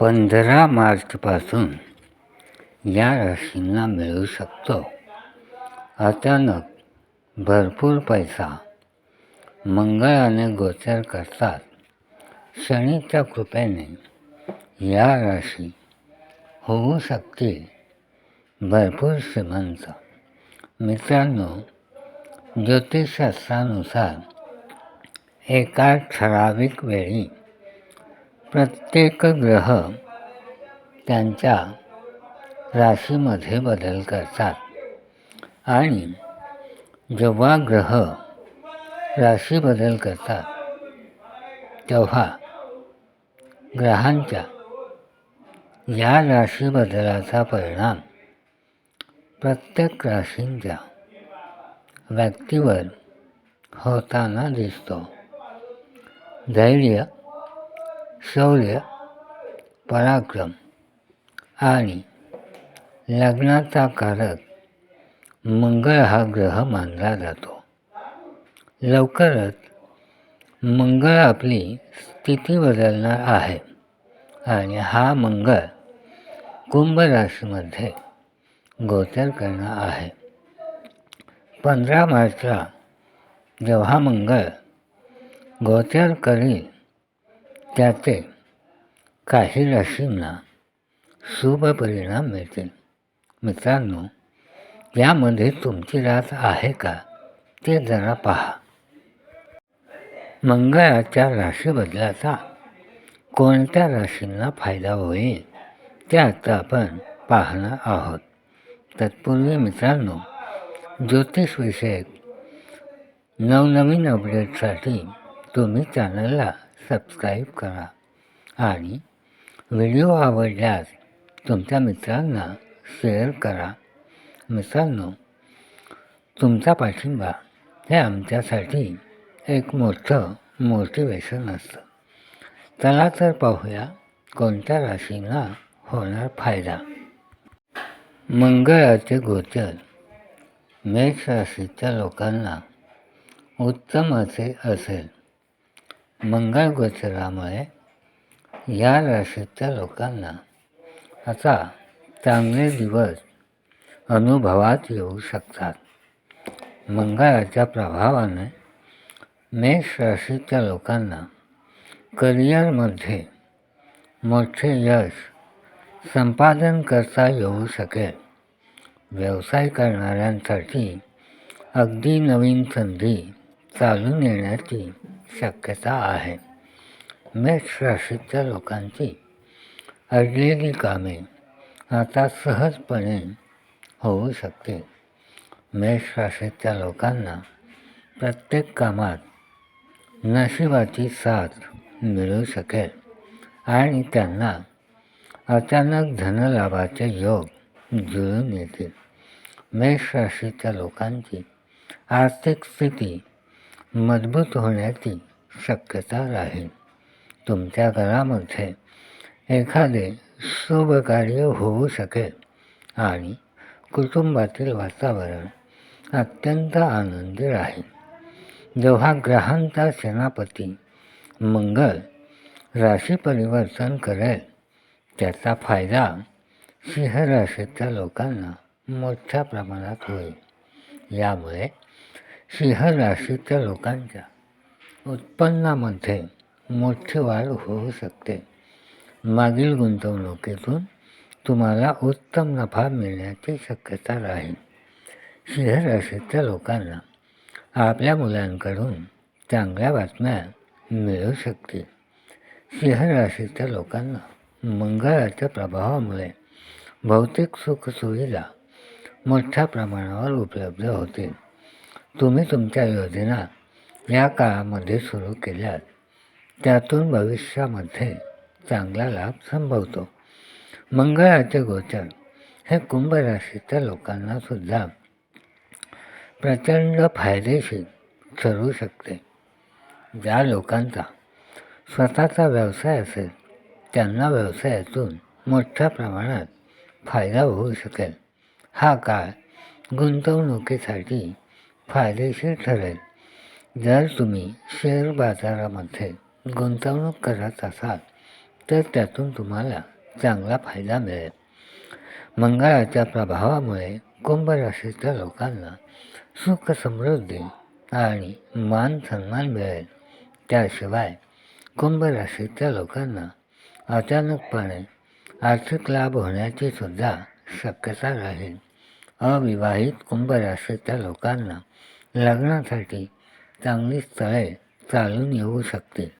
पंधरा मार्चपासून या राशींना मिळू शकतो. अचानक भरपूर पैसा मंगळाने गोचर करतात. शनीच्या कृपेने या राशी होऊ शकते. भरपूर श्रीमंत मित्रांनो ज्योतिषशास्त्रानुसार एका ठराविक वेळी प्रत्येक ग्रह त्यांच्या राशीमध्ये बदल करतात. आणि जेव्हा ग्रह राशी बदल करतात तेव्हा ग्रहांच्या या राशी बदलाचा परिणाम प्रत्येक राशींच्या व्यक्तीवर होताना दिसतो. धैर्य शौर्य पराक्रम आणि लग्नाचा कारक मंगळ हा ग्रह मानला जातो. लवकरच मंगळ आपली स्थिती बदलणार आहे आणि हा मंगळ कुंभ राशीमध्ये गोचर करणार आहे. पंधरा मार्चला जेव्हा मंगळ गोचर करील त्याचे काही राशींना शुभ परिणाम मिळतील. मित्रांनो यामध्ये तुमची रास आहे का ते जरा पहा. मंगळाच्या राशीबदलाचा कोणत्या राशींना फायदा होईल ते आता आपण पाहणार आहोत. तत्पूर्वी मित्रांनो ज्योतिषविषयक नवनवीन अपडेटसाठी तुम्ही चॅनलला सबस्क्राईब करा. आणि व्हिडिओ आवडल्यास तुमच्या मित्रांना शेअर करा. मित्रांनो तुमचा पाठिंबा हे आमच्यासाठी एक मोठं मोटिवेशन असतं. चला तर पाहूया कोणत्या राशींना होणार फायदा. मंगळाचे गोचर. मेष राशीच्या लोकांना उत्तम असे असेल. मंगळ गोचरामुळे या राशीच्या लोकांना आता चांगले दिवस अनुभवात येऊ शकतात. मंगळाच्या प्रभावाने मेष राशीच्या लोकांना करिअरमध्ये मोठे यश संपादन करता येऊ शकेल. व्यवसाय करणाऱ्यांसाठी अगदी नवीन संधी चालून येण्याची शक्यता आहे. मेष राशीच्या लोकांची अडलेली कामे आता सहजपणे होऊ शकते मेष राशीच्या लोकांना प्रत्येक कामात नशिबाची साथ मिळू शकेल आणि त्यांना अचानक धनलाभाचे योग जुळून येतील. मेष राशीच्या लोकांची आर्थिक स्थिती मजबूत होण्याची शक्यता राहील. तुमच्या घरामध्ये एखादे शुभ कार्य होऊ शकेल आणि कुटुंबातील वातावरण अत्यंत आनंदी राहील. जेव्हा ग्रहांचा सेनापती मंगळ राशी परिवर्तन करेल त्याचा फायदा सिंह राशीच्या लोकांना मोठ्या प्रमाणात होईल. यामुळे सिंह राशीच्या लोकांच्या उत्पन्नामध्ये मोठी वाढ होऊ शकते. मागील गुंतवणुकीतून तुम्हाला उत्तम नफा मिळण्याची शक्यता राहील. सिंह राशीच्या लोकांना आपल्या मुलांकडून चांगल्या बातम्या मिळू शकतील. सिंह राशीच्या लोकांना मंगळाच्या प्रभावामुळे भौतिक सुखसुविधा मोठ्या प्रमाणावर उपलब्ध होतील. तुम्ही तुमच्या योजना या काळामध्ये सुरू केल्यात. त्यातून भविष्यामध्ये चांगला लाभ संभवतो. मंगळाचे गोचर हे कुंभ राशीच्या प्रचंड फायदेशीर ठरू शकते. ज्या लोकांचा स्वतःचा व्यवसाय असेल त्यांना व्यवसायातून मोठ्या प्रमाणात फायदा होऊ शकेल. हा काळ गुंतवणुकीसाठी फायदेशीर ठरेल. जर तुम्ही शेअर बाजारामध्ये गुंतवणूक करत असाल तर त्यातून तुम्हाला चांगला फायदा मिळेल. मंगळाच्या प्रभावामुळे कुंभ राशीच्या लोकांना सुख समृद्धी आणि मान सन्मान मिळेल. त्याशिवाय कुंभ राशीच्या लोकांना अचानकपणे आर्थिक लाभ होण्याची सुद्धा शक्यता राहील. अविवाहित कुंभ राशीच्या लोकांना लग्नासाठी चांगली स्थळे चालून येऊ शकतील.